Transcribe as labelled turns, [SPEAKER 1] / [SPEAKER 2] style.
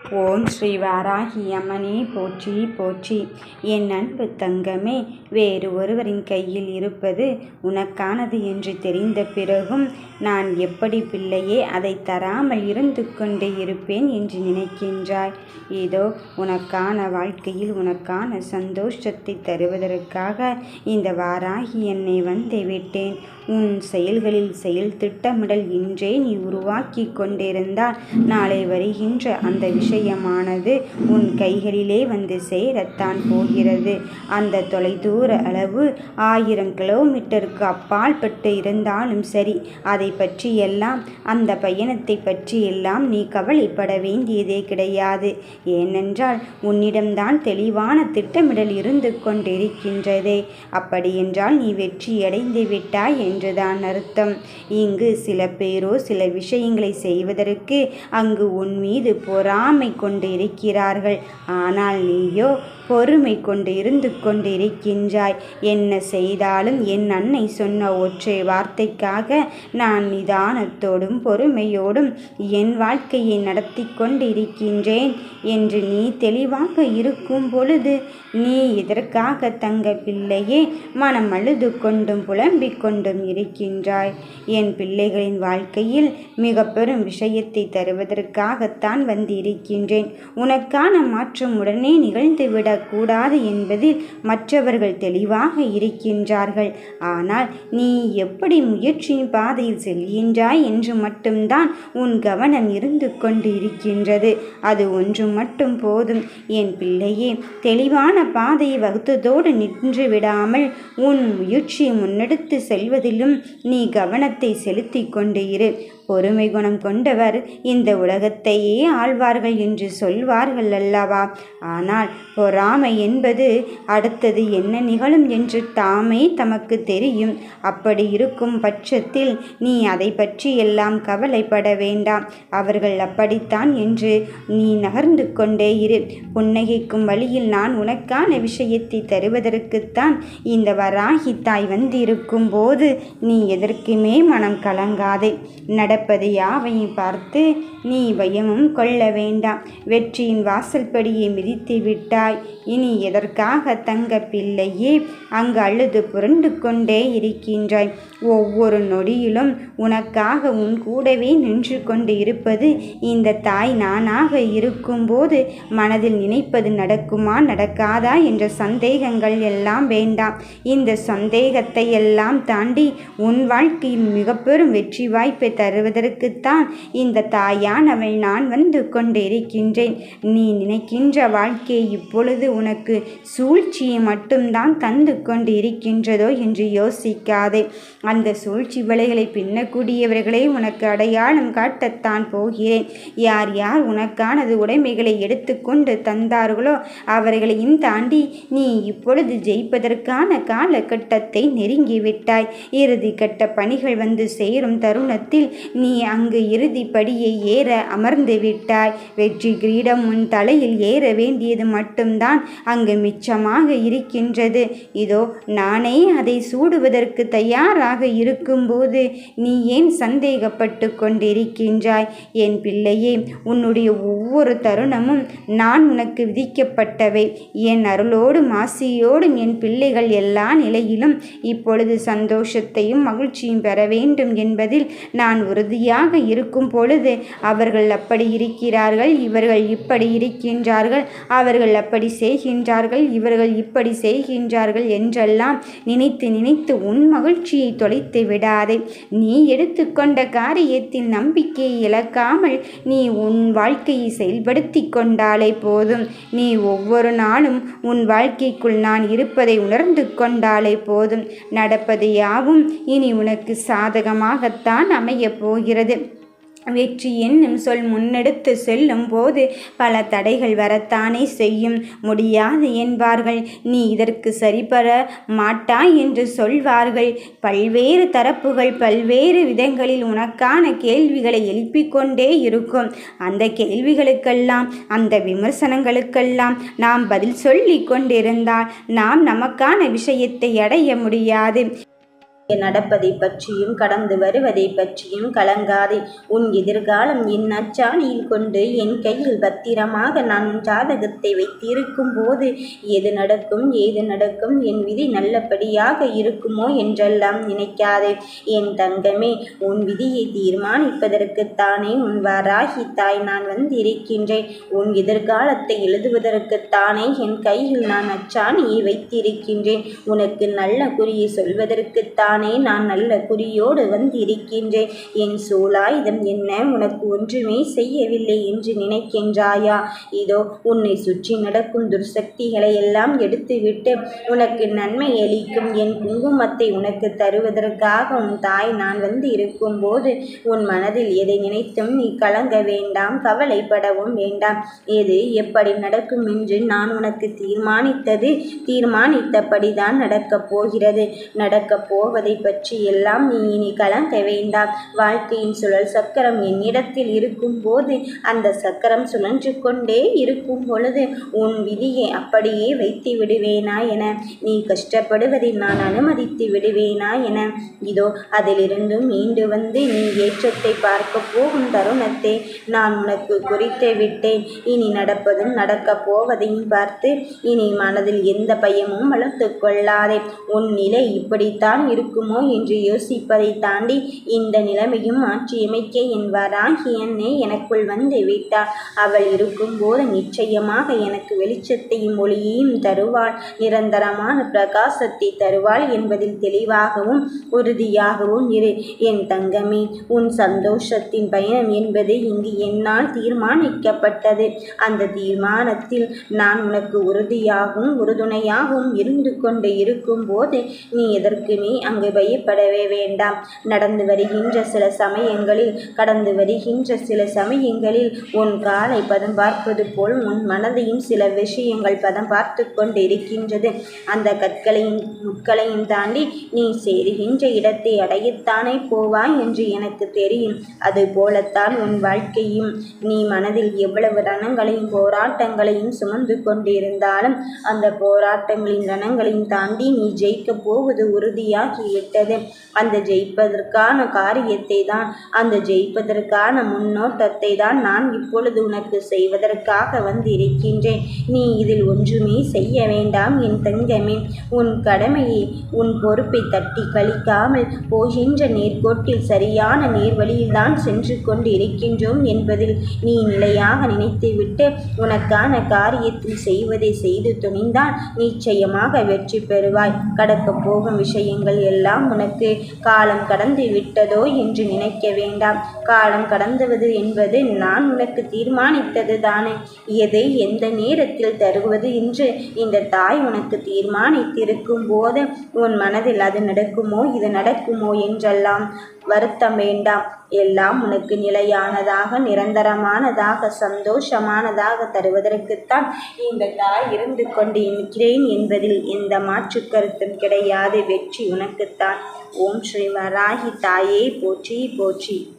[SPEAKER 1] ஓம் ஸ்ரீ வாராகி அம்மனே போற்றி போற்றி. என் அன்பு தங்கமே வேறு ஒருவரின் கையில் இருப்பது உனக்கானது என்று தெரிந்த பிறகும் நான் எப்படி பிள்ளையே அதை தராமல் இருந்து கொண்டே இருப்பேன் என்று நினைக்கின்றாய். இதோ உனக்கான வாழ்க்கையில் உனக்கான சந்தோஷத்தை தருவதற்காக இந்த வாராகி என்னை வந்து விட்டேன். உன் செயல்களில் செயல் திட்டமிடல் இன்றே நீ உருவாக்கி கொண்டிருந்தால் நாளை வருகின்ற அந்த விஷயம் விஷயமானது உன் கைகளிலே வந்து சேரத்தான் போகிறது. அந்த தொலைதூர அளவு ஆயிரம் கிலோமீட்டருக்கு அப்பால் பட்டு இருந்தாலும் சரி அதை பற்றியெல்லாம் அந்த பயணத்தை பற்றியெல்லாம் நீ கவலைப்பட வேண்டியதே கிடையாது. ஏனென்றால் உன்னிடம்தான் தெளிவான திட்டமிடல் இருந்து கொண்டிருக்கின்றதே. அப்படியென்றால் நீ வெற்றியடைந்து விட்டாய் என்றுதான் அர்த்தம். இங்கு சில பேரோ சில விஷயங்களை செய்வதற்கு அங்கு உன் மீது பொறாமை கொண்டு இருக்கிறார்கள். ஆனால் நீயோ பொறுமை கொண்டு இருந்து கொண்டிருக்கின்றாய். என்ன செய்தாலும் என் அன்னை சொன்ன ஒற்றை வார்த்தைக்காக நான் நிதானத்தோடும் பொறுமையோடும் என் வாழ்க்கையை நடத்தி கொண்டிருக்கின்றேன் என்று நீ தெளிவாக இருக்கும் பொழுது நீ இதற்காக தங்க பிள்ளையே மனம் அழுது கொண்டும் புலம்பிக் கொண்டும் இருக்கின்றாய். என் பிள்ளைகளின் வாழ்க்கையில் மிக பெரும் விஷயத்தை தருவதற்காகத்தான் வந்திருக்கின்றேன். உனக்கான மாற்றம் உடனே நிகழ்ந்துவிட கூடாது என்பதில் மற்றவர்கள் தெளிவாக இருக்கின்றார்கள். ஆனால் நீ எப்படி முயற்சியின் பாதையில் செல்கின்றாய் என்று மட்டும்தான் உன் கவனம் இருந்து கொண்டு இருக்கின்றது அது ஒன்று மட்டும் போதும். என் பிள்ளையே தெளிவான பாதையை வகுத்ததோடு நின்று விடாமல் உன் முயற்சியை முன்னெடுத்து செல்வதிலும் நீ கவனத்தை செலுத்தி கொண்டு இரு பொறுமை குணம் கொண்டவர் இந்த உலகத்தையே ஆழ்வார்கள் என்று சொல்வார்கள் அல்லவா? ஆனால் பொறா ஆமை என்பது அடுத்தது என்ன நிகழும் என்று தாமே தமக்கு தெரியும். அப்படி இருக்கும் பட்சத்தில் நீ அதை பற்றி எல்லாம் கவலைப்பட வேண்டாம். அவர்கள் அப்படித்தான் என்று நீ நகர்ந்து கொண்டே இரு. புன்னகைக்கும் வழியில் நான் உனக்கான விஷயத்தை தருவதற்குத்தான் இந்த வராகி தாய் வந்திருக்கும் போது நீ எதற்குமே மனம் கலங்காதே. நடப்பது யாவையும் பார்த்து நீ பயமும் கொள்ள வேண்டாம். வெற்றியின் வாசல்படியை மிதித்து விட்டாய். இனி எதற்காக தங்க பிள்ளையே? அங்கு அழுது புரண்டு கொண்டே இருக்கின்றாய். ஒவ்வொரு நொடியிலும் உனக்காக உன் கூடவே நின்று கொண்டு இருப்பது இந்த தாய் நானாக இருக்கும்போது மனதில் நினைப்பது நடக்குமா நடக்காதா என்ற சந்தேகங்கள் எல்லாம் வேண்டாம். இந்த சந்தேகத்தை எல்லாம் தாண்டி உன் வாழ்க்கையில் மிக பெரும் வெற்றி வாய்ப்பை தருவதற்குத்தான் இந்த தாயா தாயானவள் நான் வந்து கொண்டிருக்கின்றேன். நீ நினைக்கின்ற வாழ்க்கை இப்பொழுது உனக்கு சூழ்ச்சியை மட்டும்தான் தந்து கொண்டு இருக்கின்றதோ என்று யோசிக்காதே. அந்த சூழ்ச்சி விலைகளை பின்னக்கூடியவர்களை உனக்கு அடையாளம் காட்டத்தான் போகிறேன். யார் யார் உனக்கானது உடைமைகளை எடுத்துக்கொண்டு தந்தார்களோ அவர்களையும் தாண்டி நீ இப்பொழுது ஜெயிப்பதற்கான காலகட்டத்தை நெருங்கிவிட்டாய். இறுதி கட்ட பணிகள் வந்து சேரும் தருணத்தில் நீ அங்கு இறுதிப்படியை ஏற அமர்ந்து விட்டாய். வெற்றி கிரீடம் உன் தலையில் ஏற வேண்டியது மட்டும்தான். அங்கு மிச்சமாக இருக்கின்றது. இதோ நானே அதை சூடுவதற்கு தயாராக இருக்கும்போது நீ ஏன் சந்தேகப்பட்டு கொண்டிருக்கின்றாய்? என் பிள்ளையே உன்னுடைய ஒவ்வொரு தருணமும் நான் உனக்கு விதிக்கப்பட்டவை. என் அருளோடும் ஆசியோடும் என் பிள்ளைகள் எல்லா நிலையிலும் இப்பொழுது சந்தோஷத்தையும் மகிழ்ச்சியும் பெற வேண்டும் என்பதில் நான் உறுதியாக இருக்கும் பொழுது அவர்கள் அப்படி இருக்கிறார்கள் இவர்கள் இப்படி இருக்கின்றார்கள் அவர்கள் அப்படி செய்கின்றார்கள் இவர்கள் இப்படி செய்கின்றார்கள் என்றெல்லாம் நினைத்து நினைத்து உன் மகிழ்ச்சியை தொலைத்து விடாதே. நீ எடுத்துக்கொண்ட காரியத்தில் நம்பிக்கையை இழக்காமல் நீ உன் வாழ்க்கையை செயல்படுத்தி கொண்டாலே போதும். நீ ஒவ்வொரு நாளும் உன் வாழ்க்கைக்குள் நான் இருப்பதை உணர்ந்து கொண்டாலே போதும். நடப்பது யாவும் இனி உனக்கு சாதகமாகத்தான் அமையப் போகிறது. வெற்றி என்னும் சொல் முன்னெடுத்து செல்லும் போது பல தடைகள் வரத்தானே செய்யும். முடியாது என்பார்கள். நீ இதற்கு சரிபர மாட்டாய் என்று சொல்வார்கள். பல்வேறு தரப்புகள் பல்வேறு விதங்களில் உனக்கான கேள்விகளை எழுப்பிக் கொண்டே இருக்கும். அந்த கேள்விகளுக்கெல்லாம் அந்த விமர்சனங்களுக்கெல்லாம் நாம் பதில் சொல்லி கொண்டிருந்தால் நாம் நமக்கான விஷயத்தை அடைய முடியாது.
[SPEAKER 2] நடப்பதை பற்றியும் கடந்து வருவதை பற்றியும் கலங்காதே. உன் எதிர்காலம் என் அச்சாணியில் கொண்டு என் கையில் பத்திரமாக நான் உன் ஜாதகத்தை வைத்திருக்கும் போது எது நடக்கும் ஏது நடக்கும் என் விதி நல்லபடியாக இருக்குமோ என்றெல்லாம் நினைக்காதே. என் தங்கமே உன் விதியை தீர்மானிப்பதற்குத்தானே உன் வராகி தாய் நான் வந்திருக்கின்றேன். உன் எதிர்காலத்தை எழுதுவதற்குத்தானே என் கையில் நான் அச்சாணியை வைத்திருக்கின்றேன். உனக்கு நல்ல குறியை சொல்வதற்குத்தான் நான் நல்ல குறியோடு வந்திருக்கின்றேன்? என் சூலாயுதம் என்ன? உனக்கு ஒன்றுமே செய்யவில்லை என்று நினைக்கின்றாயா? இதோ உன்னை சுற்றி நடக்கும் துர்சக்திகளை எல்லாம் எடுத்துவிட்டு உனக்கு நன்மை அளிக்கும் என் குங்குமத்தை உனக்கு தருவதற்காக உன் தாய் நான் வந்து இருக்கும்போது உன் மனதில் எதை நினைத்தும் நீ கலங்க வேண்டாம் கவலைப்படவும் வேண்டாம். எது எப்படி நடக்கும் என்று நான் உனக்கு தீர்மானித்தது? தீர்மானித்தபடிதான் நடக்கப் போகிறது. நடக்கப் போவதை பற்றி எல்லாம் நீ இனி கலங்க வேண்டாம். வாழ்க்கையின் சுழல் சக்கரம் என்னிடத்தில் இருக்கும்போது அந்த சக்கரம் சுழன்று கொண்டே இருக்கும் பொழுது உன் விதியை அப்படியே வைத்து விடுவேனா என. நீ கஷ்டப்படுவதை நான் அனுமதித்து விடுவேனா என. இதோ அதிலிருந்தும் மீண்டு வந்து நீ ஏற்றத்தை பார்க்க போகும் தருணத்தை. நான் உனக்கு குறித்து விட்டேன். இனி நடப்பதும் நடக்கப் போவதையும் பார்த்து இனி மனதில் எந்த பயமும் வளர்த்து கொள்ளாதே. உன் நிலை இப்படித்தான் இருக்கும். இருக்குமோ என்று யோசிப்பதை தாண்டி இந்த நிலைமையும் மாற்றியமைக்க என் வராகி என்னை எனக்குள் வந்து விட்டாள் அவள் இருக்கும்போது நிச்சயமாக எனக்கு வெளிச்சத்தையும் ஒளியையும் தருவாள். நிரந்தரமான பிரகாசத்தை தருவாள் என்பதில் தெளிவாகவும் உறுதியாகவும் இரு. என் தங்கமே உன் சந்தோஷத்தின் பயணம் என்பது இங்கு என்னால் தீர்மானிக்கப்பட்டது. அந்த தீர்மானத்தில் நான் உனக்கு உறுதியாகவும் உறுதுணையாகவும் இருந்து கொண்டு இருக்கும்போது நீ எதற்குமே அங்கு அங்கு பயப்படவே வேண்டாம். நடந்து வருகின்ற சில சமயங்களில் கடந்து வருகின்ற சில சமயங்களில் உன் காலை பதம் பார்ப்பது போல் உன் மனதையும் சில விஷயங்கள் பதம் பார்த்து கொண்டிருக்கின்றது. அந்த கற்களையும் முட்களையும் தாண்டி நீ சேருகின்ற இடத்தை அடையத்தானே போவாய் என்று எனக்கு தெரியும். அது போலத்தான் உன் வாழ்க்கையும். நீ மனதில் எவ்வளவு ரணங்களையும் போராட்டங்களையும் சுமந்து கொண்டிருந்தாலும் அந்த போராட்டங்களின் ரணங்களையும் தாண்டி நீ ஜெயிக்கப் போவது உறுதியாகி விட்டது. அந்த ஜெயிப்பதற்கான காரியத்தை தான் அந்த ஜெயிப்பதற்கான முன்னோட்டத்தை தான் நான் இப்பொழுது உனக்கு செய்வதற்காக வந்திருக்கின்றேன். நீ இதில் ஒன்றுமே செய்ய வேண்டாம் என் தங்கமே. உன் கடமையை உன் பொறுப்பை தட்டி கழிக்காமல் போகின்ற நேர்கோட்டில் சரியான நேர்வழியில்தான் சென்று கொண்டு இருக்கின்றோம் என்பதில் நீ நிலையாக நினைத்துவிட்டு உனக்கான காரியத்தில் செய்வதை செய்து துணிந்தால் நிச்சயமாக வெற்றி பெறுவாய். கடக்கப் போகும் விஷயங்கள் எல்லாம் எல்லாம் உனக்கு. காலம் கடந்து விட்டதோ என்று நினைக்க வேண்டாம். காலம் கடந்துவது என்பது நான் உனக்கு தீர்மானித்தது தானே. எதை எந்த நேரத்தில் தருவது என்று இந்த தாய் உனக்கு தீர்மானித்திருக்கும் போது உன் மனதில் அது நடக்குமோ? இது நடக்குமோ என்றெல்லாம். வருத்தம் வேண்டாம். எல்லாம் உனக்கு நிலையானதாக நிரந்தரமானதாக சந்தோஷமானதாக தருவதற்குத்தான் இந்த தாய் இருந்து கொண்டு இருக்கிறேன் என்பதில் எந்த மாற்று கருத்தும் கிடையாது. வெற்றி உனக்குத்தான். ஓம் ஸ்ரீ வராகி தாயே போற்றி போற்றி.